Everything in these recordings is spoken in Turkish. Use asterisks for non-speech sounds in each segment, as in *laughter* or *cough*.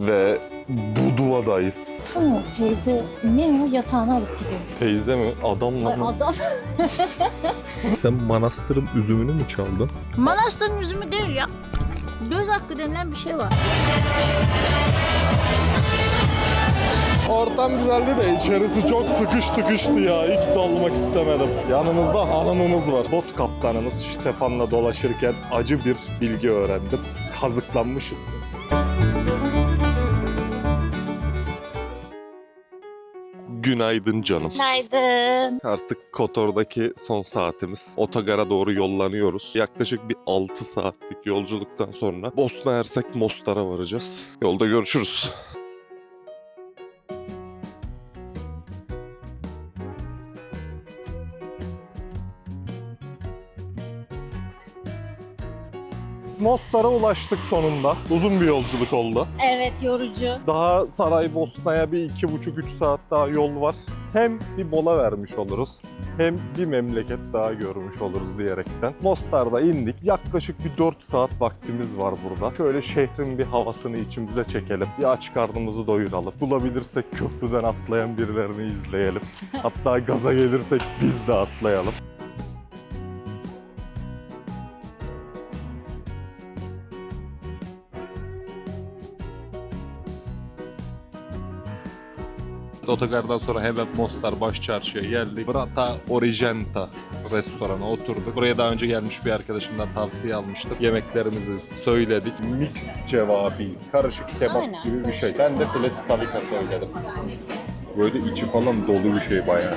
Ve Buduva'dayız. Ama teyze ne o yatağını alıp gidiyor. Teyze mi? Adamla Ay mı? adam. *laughs* Sen manastırın üzümünü mü çaldın? Manastırın üzümü değil ya. Göz hakkı denilen bir şey var. Ortam güzeldi de içerisi çok sıkış tıkıştı ya. Hiç dalmak istemedim. Yanımızda hanımımız var. Bot kaptanımız Stefan'la dolaşırken acı bir bilgi öğrendim. Kazıklanmışız. Günaydın canım. Günaydın. Artık Kotor'daki son saatimiz. Otogara doğru yollanıyoruz. Yaklaşık bir 6 saatlik yolculuktan sonra Bosna Hersek Mostar'a varacağız. Yolda görüşürüz. Mostar'a ulaştık sonunda. Uzun bir yolculuk oldu. Evet yorucu. Daha Saraybosna'ya bir iki buçuk üç saat daha yol var. Hem bir mola vermiş oluruz hem bir memleket daha görmüş oluruz diyerekten. Mostar'da indik. Yaklaşık bir 4 saat vaktimiz var burada. Şöyle şehrin bir havasını içimize çekelim. Bir aç karnımızı doyuralım. Bulabilirsek köprüden atlayan birilerini izleyelim. *laughs* Hatta gaza gelirsek biz de atlayalım. Otogardan sonra hemen Mostar Baş Çarşı'ya geldik. Vrata Origenta restorana oturduk. Buraya daha önce gelmiş bir arkadaşımdan tavsiye almıştım. Yemeklerimizi söyledik. Mix cevabi, karışık kebap Aynen. gibi bir şey. Ben de pleskavika söyledim. Böyle içi falan dolu bir şey bayağı.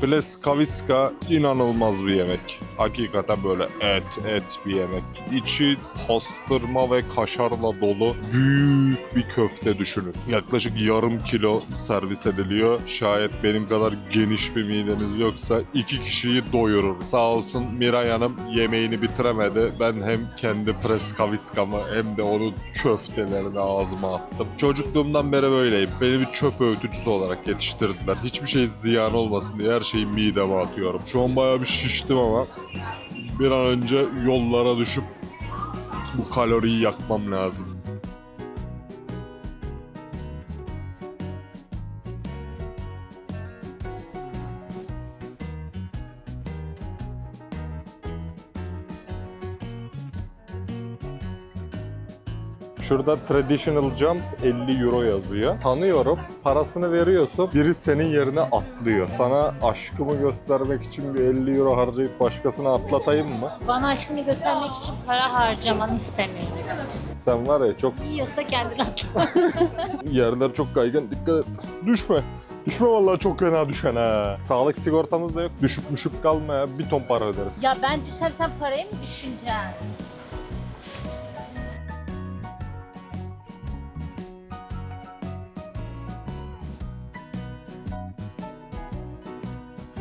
Pleskaviska inanılmaz bir yemek. Hakikaten böyle et et bir yemek. İçi pastırma ve kaşarla dolu büyük bir köfte düşünün. Yaklaşık yarım kilo servis ediliyor. Şayet benim kadar geniş bir mideniz yoksa iki kişiyi doyurur. Sağ olsun Miray Hanım yemeğini bitiremedi. Ben hem kendi preskaviskamı hem de onun köftelerini ağzıma attım. Çocukluğumdan beri böyleyim. Beni bir çöp öğütücüsü olarak yetiştirdiler. Hiçbir şey ziyan olmasın diye her şeyi mideme atıyorum. Şu an bayağı bir şiştim ama bir an önce yollara düşüp bu kaloriyi yakmam lazım. Şurada traditional jump 50 euro yazıyor. Tanıyorum. Parasını veriyorsun. Biri senin yerine atlıyor. Sana aşkımı göstermek için bir 50 euro harcayıp başkasına atlatayım mı? Bana aşkını göstermek için para harcamanı istemiyorum. Sen var ya çok Yiyorsa kendin atla. *laughs* yerler çok kaygan. Dikkat et. Düşme. Düşme vallahi çok fena düşen ha. Sağlık sigortamız da yok. Düşüp düşüp kalma ya. Bir ton para öderiz. ya ben düşsem sen parayı mı düşüneceksin?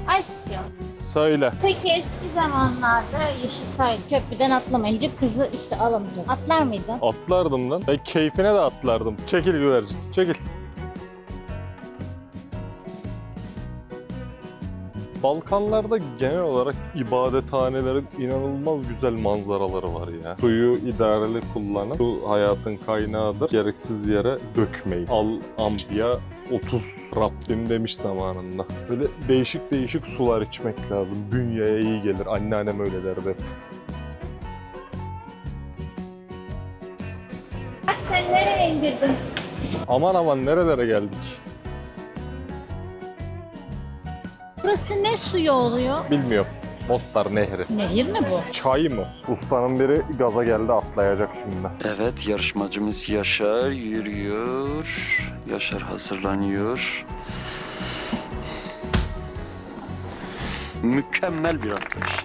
Aşkım. Söyle. Peki eski zamanlarda Yeşilsay köprüden atlamayınca kızı işte alamayacak. Atlar mıydın? Atlardım lan. Ben keyfine de atlardım. Çekil güvercin. Çekil. Balkanlarda genel olarak ibadethanelerin inanılmaz güzel manzaraları var ya. Suyu idareli kullanın. Su hayatın kaynağıdır. Gereksiz yere dökmeyin. Al ambiya 30 Rabbim demiş zamanında. Böyle değişik değişik sular içmek lazım. Bünyeye iyi gelir. Anneannem öyle derdi. Sen nereye indirdin? Aman aman nerelere geldik? Burası ne suyu oluyor? Bilmiyorum. Mostar Nehri. Nehir mi bu? Çay mı? Ustanın biri gaza geldi atlayacak şimdi. Evet yarışmacımız Yaşar yürüyor. Yaşar hazırlanıyor. Mükemmel bir atlayış.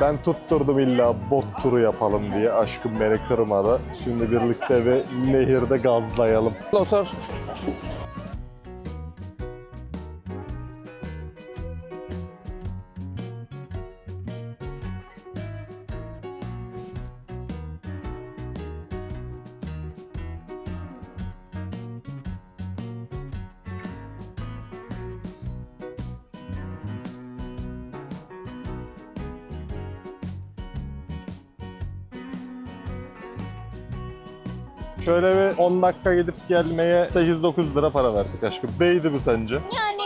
Ben tutturdum illa bot turu yapalım diye. Aşkım beni kırmadı. Şimdi birlikte bir nehirde gazlayalım. Losar. Bir 10 dakika gidip gelmeye 8-9 lira para verdik aşkım. Değdi mi sence? Yani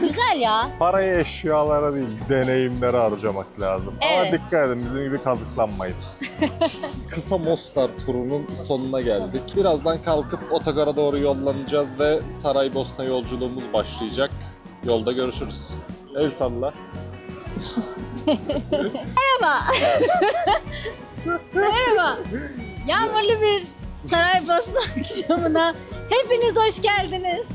güzel ya. Parayı eşyalara değil, deneyimlere harcamak lazım. Ama Evet. dikkat edin bizim gibi kazıklanmayın. *laughs* Kısa Mostar turunun sonuna geldik. Birazdan kalkıp otogara doğru yollanacağız ve Saraybosna yolculuğumuz başlayacak. Yolda görüşürüz. El salla. *laughs* Merhaba. *laughs* Merhaba. Yağmurlu bir Saraybosna *laughs* akşamına hepiniz hoş geldiniz.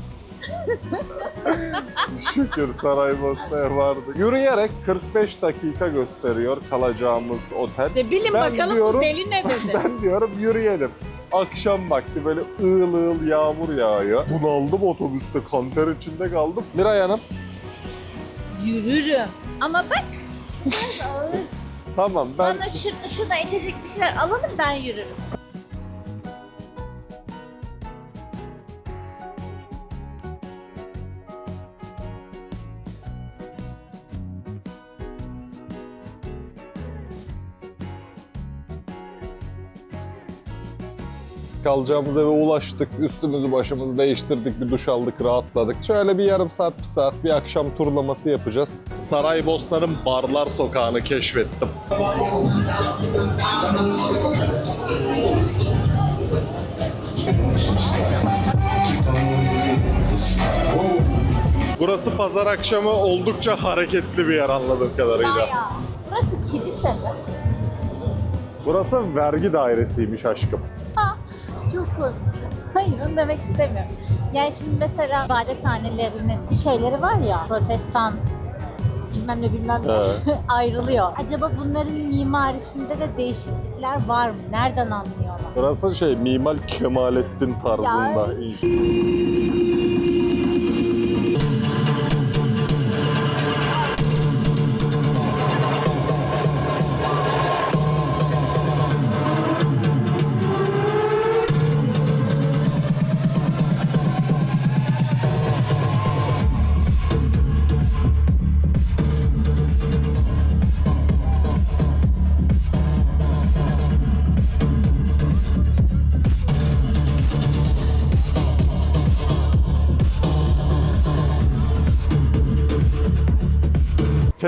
Şükür Saraybosna'ya vardık. Yürüyerek 45 dakika gösteriyor kalacağımız otel. De bilin Ben bakalım diyorum- bu deli ne dedi. *laughs* Ben diyorum yürüyelim. Akşam vakti böyle ığıl ığıl yağmur yağıyor. Bunaldım otobüste, kanter içinde kaldım. Miray Hanım, Yürürüm. Ama bak tamam ben bana şu, şurada içecek bir şeyler alalım ben yürürüm. Kalacağımız eve ulaştık. Üstümüzü başımızı değiştirdik, bir duş aldık, rahatladık. Şöyle bir yarım saat, bir saat bir akşam turlaması yapacağız. Saraybosna'nın Barlar Sokağı'nı keşfettim. Burası pazar akşamı oldukça hareketli bir yer anladığım kadarıyla. Bayağı. Burası kilise mi? Burası vergi dairesiymiş aşkım. Korkunç. Hayır onu demek istemiyorum. Yani şimdi mesela ibadethanelerinin şeyleri var ya protestan bilmem ne bilmem ne *laughs* ayrılıyor. Acaba bunların mimarisinde de değişiklikler var mı? Nereden anlıyorlar? Burası şey Mimar Kemalettin tarzında. Ya.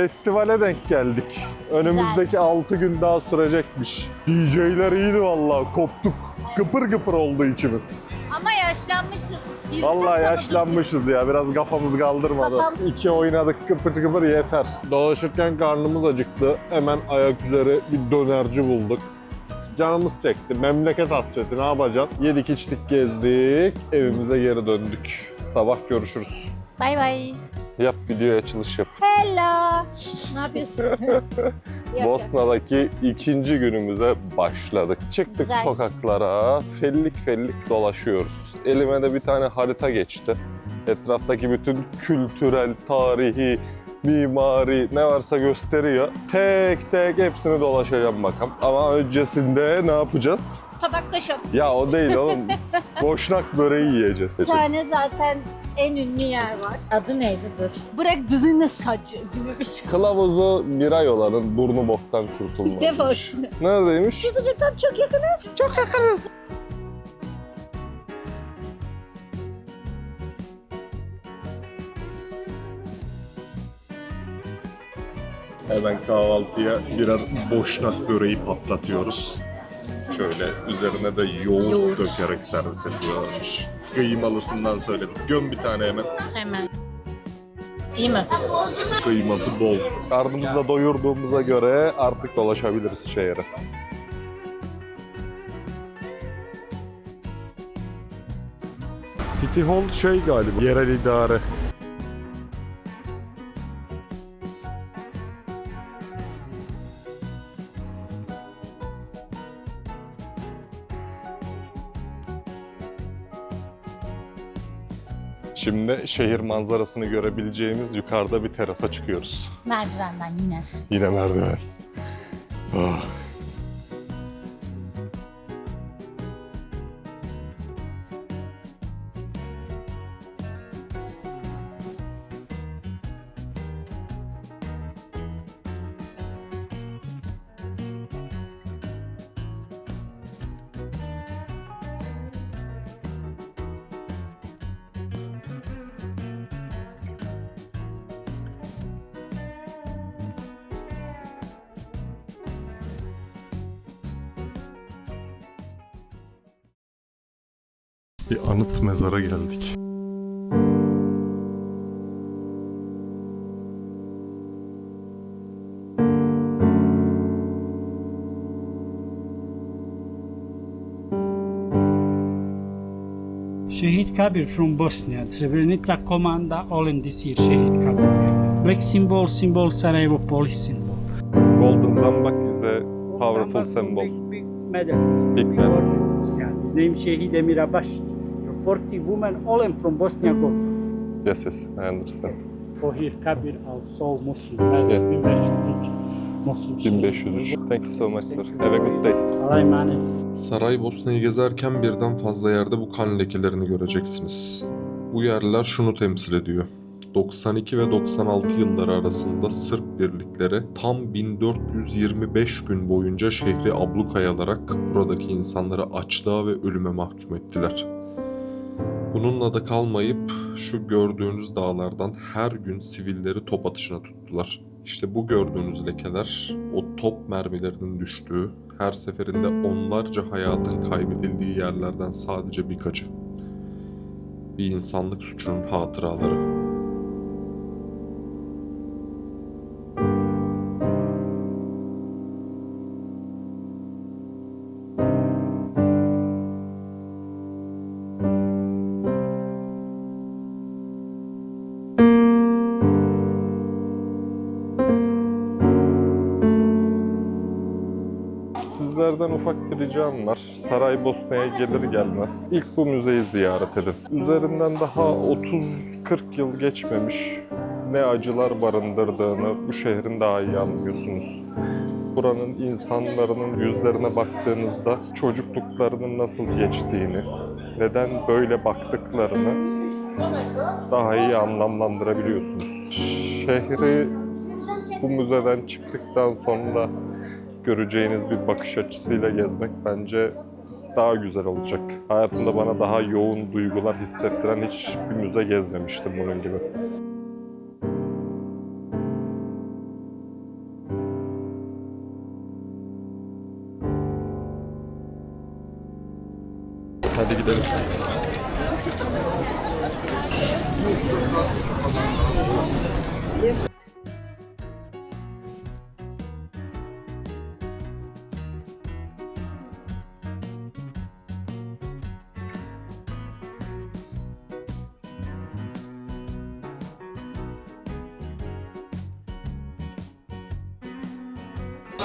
Festivale denk geldik. Önümüzdeki 6 gün daha sürecekmiş. DJ'ler iyiydi vallahi koptuk. Gıpır gıpır oldu içimiz. Ama yaşlanmışız. Vallahi kafamızı- yaşlanmışız ya. Biraz kafamız kaldırmadı. Kafam- İki oynadık gıpır gıpır yeter. Dolaşırken karnımız acıktı. Hemen ayak üzeri bir dönerci bulduk. Canımız çekti. Memleket hasreti ne yapacaksın? Yedik içtik gezdik. Evimize geri döndük. Sabah görüşürüz. Bay bay. Yap video açılış yap. Hello. ne yapıyorsun? *laughs* Yok, Bosna'daki ikinci günümüze başladık. Çıktık Güzel. sokaklara, fellik fellik dolaşıyoruz. Elime de bir tane harita geçti. Etraftaki bütün kültürel, tarihi, mimari ne varsa gösteriyor. Tek tek hepsini dolaşacağım bakalım. Ama öncesinde ne yapacağız? Tabak kaşık. Ya o değil oğlum. *laughs* Boşnak böreği yiyeceğiz. Bir tane zaten en ünlü yer var. Adı neydi dur? Bırak dizine saçı gibi bir şey. Kılavuzu Miray olanın burnu boktan kurtulmazmış. Neredeymiş? Şu çocuklar çok yakınız. Çok yakınız. Hemen kahvaltıya birer boşnak böreği patlatıyoruz. Şöyle üzerine de yoğurt, Yoğurt. dökerek servis ediyorlarmış. Kıymalısından söyledim. Göm bir tane hemen. Hemen. İyi mi? Kıyması bol. Karnımızı da doyurduğumuza göre artık dolaşabiliriz şehre. City Hall şey galiba, yerel idare. Şimdi şehir manzarasını görebileceğimiz yukarıda bir terasa çıkıyoruz. Merdivenden yine. Yine merdiven. Ah. Bir anıt mezara geldik. Shehid Kabir from Bosnia, Srebrenica Komanda, all in this year, Shehid Kabir. Black symbol, symbol Sarajevo police symbol. Golden Zambak is a powerful symbol. Big, big medal. Big Big medal. His name Shehid Emir Abash. 40 women, all in from Bosnia goes. Yes, yes, I understand. Shehid Kabir also Muslim. Yeah. 1503 Muslim. Shehid. 1503. Thank you so much sir. Have a good day. Allah'a emanet. Saraybosna'yı gezerken birden fazla yerde bu kan lekelerini göreceksiniz. Bu yerler şunu temsil ediyor. 92 ve 96 yılları arasında Sırp birlikleri tam 1425 gün boyunca şehri ablukaya alarak buradaki insanları açlığa ve ölüme mahkum ettiler. Bununla da kalmayıp şu gördüğünüz dağlardan her gün sivilleri top atışına tuttular. İşte bu gördüğünüz lekeler o top mermilerinin düştüğü, her seferinde onlarca hayatın kaybedildiği yerlerden sadece birkaçı. Bir insanlık suçunun hatıraları. Sizlerden ufak bir ricam var. Saraybosna'ya gelir gelmez ilk bu müzeyi ziyaret edin. Üzerinden daha 30-40 yıl geçmemiş ne acılar barındırdığını bu şehrin daha iyi anlıyorsunuz. Buranın insanların yüzlerine baktığınızda çocukluklarının nasıl geçtiğini, neden böyle baktıklarını daha iyi anlamlandırabiliyorsunuz. Şehri bu müzeden çıktıktan sonra göreceğiniz bir bakış açısıyla gezmek bence daha güzel olacak. Hayatımda bana daha yoğun duygular hissettiren hiçbir müze gezmemiştim bunun gibi. Hadi gidelim.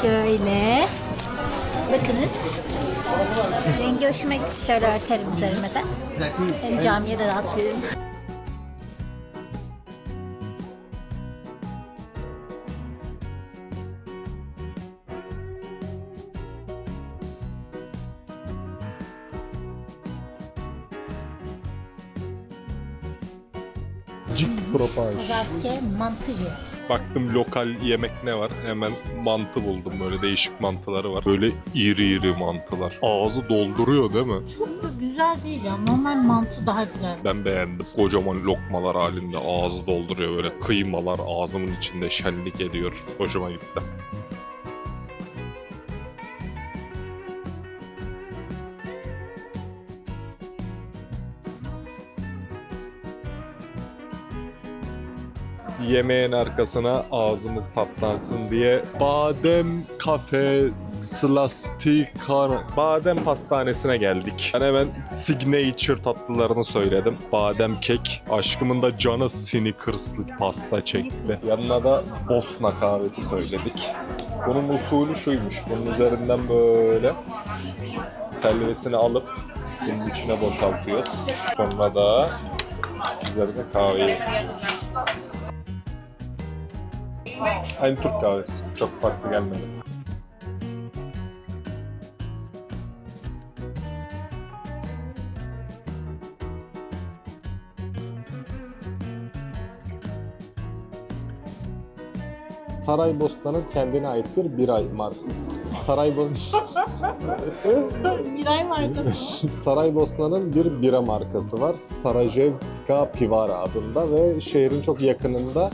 Şöyle. Bakınız. Rengi hoşuma gitti. Şöyle örtelim üzerime de. Hem camiye de rahat görürüm. Cik propaj. Pazarske mantıcı. Baktım lokal yemek ne var? Hemen mantı buldum. Böyle değişik mantıları var. Böyle iri iri mantılar. Ağzı dolduruyor değil mi? Çok da güzel değil ya. Normal mantı daha güzel. Ben beğendim. Kocaman lokmalar halinde ağzı dolduruyor. Böyle kıymalar ağzımın içinde şenlik ediyor. Hoşuma gitti. Yemeğin arkasına ağzımız tatlansın diye Badem Kafe Slastika Badem Pastanesi'ne geldik. Ben hemen signature tatlılarını söyledim. Badem kek. Aşkımın da canı Snickers'lı pasta çekti. Yanına da Bosna kahvesi söyledik. Bunun usulü şuymuş. Bunun üzerinden böyle telvesini alıp bunun içine boşaltıyoruz. Sonra da üzerine kahveyi Aynı Türk kahvesi. Çok farklı gelmedi. Saraybosna'nın kendine ait bir bira *laughs* markası. Saraybosna Bir ay markası. Saraybosna'nın bir bira markası var. Sarajevska Pivara adında ve şehrin çok yakınında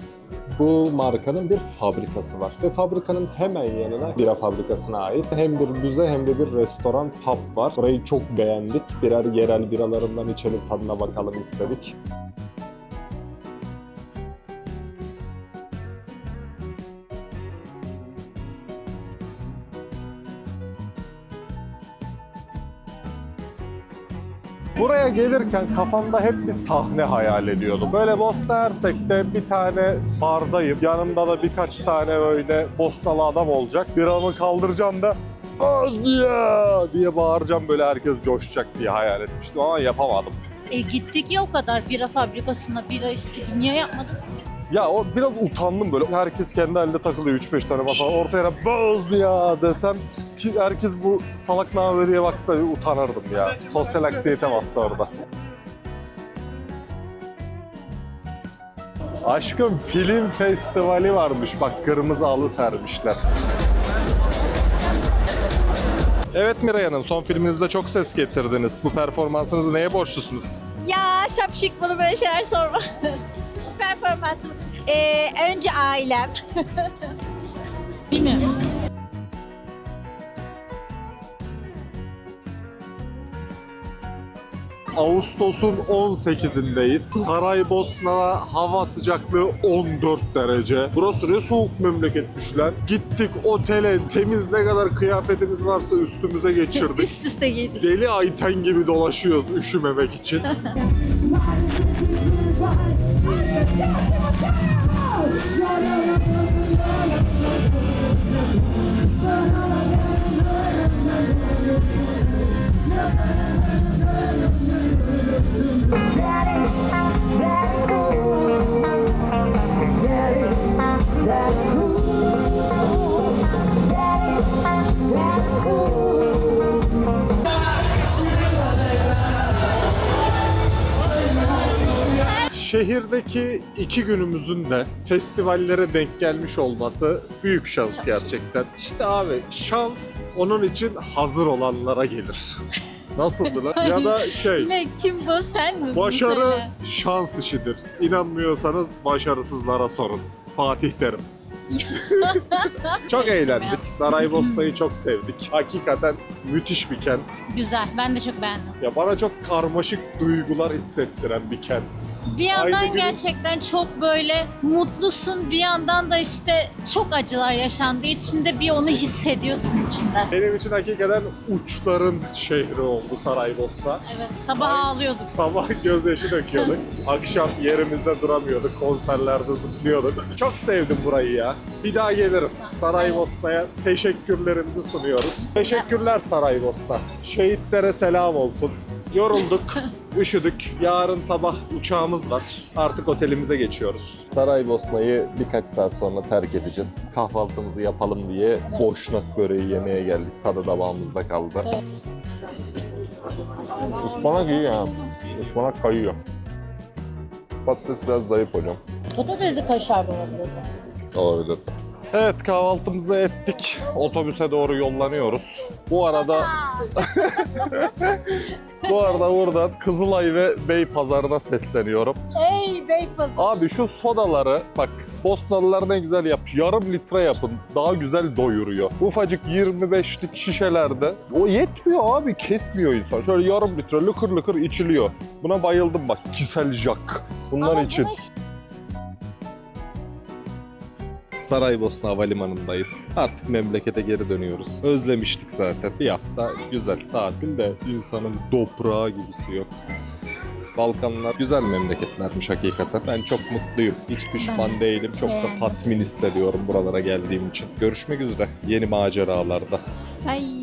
Bu markanın bir fabrikası var. Ve fabrikanın hemen yanına bira fabrikasına ait hem bir müze hem de bir restoran pub var. Burayı çok beğendik. Birer yerel biralarından içelim tadına bakalım istedik. Buraya gelirken kafamda hep bir sahne hayal ediyordum. Böyle Bosna Hersek'te bir tane bardayım. Yanımda da birkaç tane böyle Bosnalı adam olacak. Biramı kaldıracağım da Bosnia diye bağıracağım böyle herkes coşacak diye hayal etmiştim ama yapamadım. E gittik ya o kadar bira fabrikasına bira içtik. Niye yapmadık? Ya o biraz utandım böyle. Herkes kendi halinde takılıyor 3-5 tane masa. Ortaya Bosnia desem ki herkes bu salak diye baksa utanırdım ya. Sosyal aksiyete bastı orada. Aşkım film festivali varmış. Bak kırmızı alı sermişler. Evet Miray Hanım, son filminizde çok ses getirdiniz. Bu performansınızı neye borçlusunuz? Ya şapşik bunu böyle şeyler sorma. *laughs* Performansım. Ee, önce ailem. *laughs* Bilmiyorum. Ağustos'un 18'indeyiz. Saraybosna hava sıcaklığı 14 derece. Burası ne soğuk memleketmiş lan. Gittik otele temiz ne kadar kıyafetimiz varsa üstümüze geçirdik. *laughs* Üst üste giydik. Deli Ayten gibi dolaşıyoruz üşümemek için. *laughs* Şehirdeki iki günümüzün de festivallere denk gelmiş olması büyük şans gerçekten. İşte abi şans onun için hazır olanlara gelir. Nasıldı lan? ya da şey Ne kim bu sen mi? Başarı şans işidir. İnanmıyorsanız başarısızlara sorun. Fatih derim. *laughs* çok eğlendik. Saraybosna'yı çok sevdik. Hakikaten müthiş bir kent. Güzel. Ben de çok beğendim. Ya bana çok karmaşık duygular hissettiren bir kent. Bir yandan Aynı gerçekten çok böyle mutlusun. Bir yandan da işte çok acılar yaşandığı için de bir onu hissediyorsun içinde. Benim için hakikaten uçların şehri oldu Saraybosna. Evet. Sabah Ay. ağlıyorduk. Sabah gözyaşı döküyorduk. *laughs* Akşam yerimizde duramıyorduk. Konserlerde zıplıyorduk. Çok sevdim burayı ya. Bir daha gelirim. Saraybosna'ya teşekkürlerimizi sunuyoruz. Teşekkürler Saraybosna. Şehitlere selam olsun. Yorulduk, *laughs* üşüdük. Yarın sabah uçağımız var. Artık otelimize geçiyoruz. Saraybosna'yı birkaç saat sonra terk edeceğiz. Kahvaltımızı yapalım diye boşnak böreği yemeye geldik. Tadı damağımızda kaldı. Ispanak iyi ya. Ispanak kayıyor. Patates biraz zayıf hocam. Patatesi kaşar olabilir. Olabilir. Evet kahvaltımızı ettik. Otobüse doğru yollanıyoruz. Bu arada *laughs* bu arada buradan Kızılay ve Beypazarı'na sesleniyorum. Ey Beypazarı. Abi şu sodaları bak Bosnalılar ne güzel yapmış. Yarım litre yapın. Daha güzel doyuruyor. Ufacık 25'lik şişelerde. O yetmiyor abi. Kesmiyor insan. Şöyle yarım litre lıkır lıkır içiliyor. Buna bayıldım bak. Kisel Jack. Bunlar Ama için. bunu Saraybosna Havalimanı'ndayız. Artık memlekete geri dönüyoruz. Özlemiştik zaten. Bir hafta güzel tatil de insanın toprağı gibisi yok. Balkanlar güzel memleketlermiş hakikaten. Ben çok mutluyum. Hiç pişman Ben değilim. Çok da tatmin hissediyorum buralara geldiğim için. Görüşmek üzere yeni maceralarda. Ay.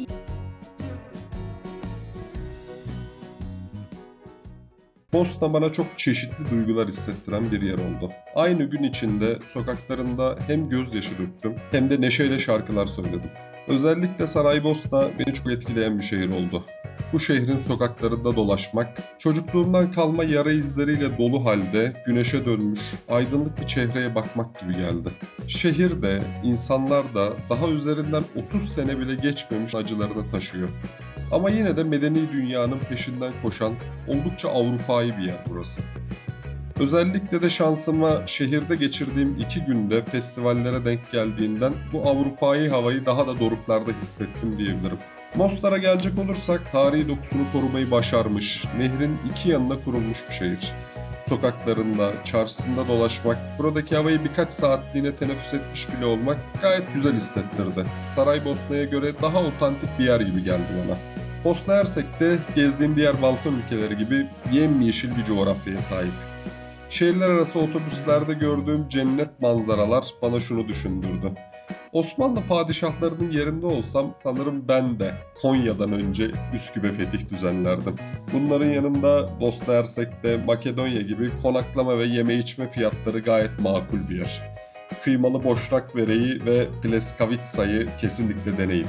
Bosna bana çok çeşitli duygular hissettiren bir yer oldu. Aynı gün içinde sokaklarında hem gözyaşı döktüm hem de neşeyle şarkılar söyledim. Özellikle Saraybosna beni çok etkileyen bir şehir oldu. Bu şehrin sokaklarında dolaşmak, çocukluğumdan kalma yara izleriyle dolu halde güneşe dönmüş, aydınlık bir çehreye bakmak gibi geldi. Şehir de, insanlar da daha üzerinden 30 sene bile geçmemiş acılarını taşıyor. Ama yine de medeni dünyanın peşinden koşan oldukça Avrupa'yı bir yer burası. Özellikle de şansıma şehirde geçirdiğim iki günde festivallere denk geldiğinden bu Avrupa'yı havayı daha da doruklarda hissettim diyebilirim. Mostar'a gelecek olursak tarihi dokusunu korumayı başarmış, nehrin iki yanına kurulmuş bir şehir. Sokaklarında, çarşısında dolaşmak, buradaki havayı birkaç saatliğine teneffüs etmiş bile olmak gayet güzel hissettirdi. Saraybosna'ya göre daha otantik bir yer gibi geldi bana. Bosna Hersek de gezdiğim diğer Balkan ülkeleri gibi yemyeşil bir coğrafyaya sahip. Şehirler arası otobüslerde gördüğüm cennet manzaralar bana şunu düşündürdü. Osmanlı padişahlarının yerinde olsam sanırım ben de Konya'dan önce Üsküp'e fetih düzenlerdim. Bunların yanında Bosna Hersek'te Makedonya gibi konaklama ve yeme içme fiyatları gayet makul bir yer. Kıymalı boşnak vereyi ve pleskavitsayı kesinlikle deneyin.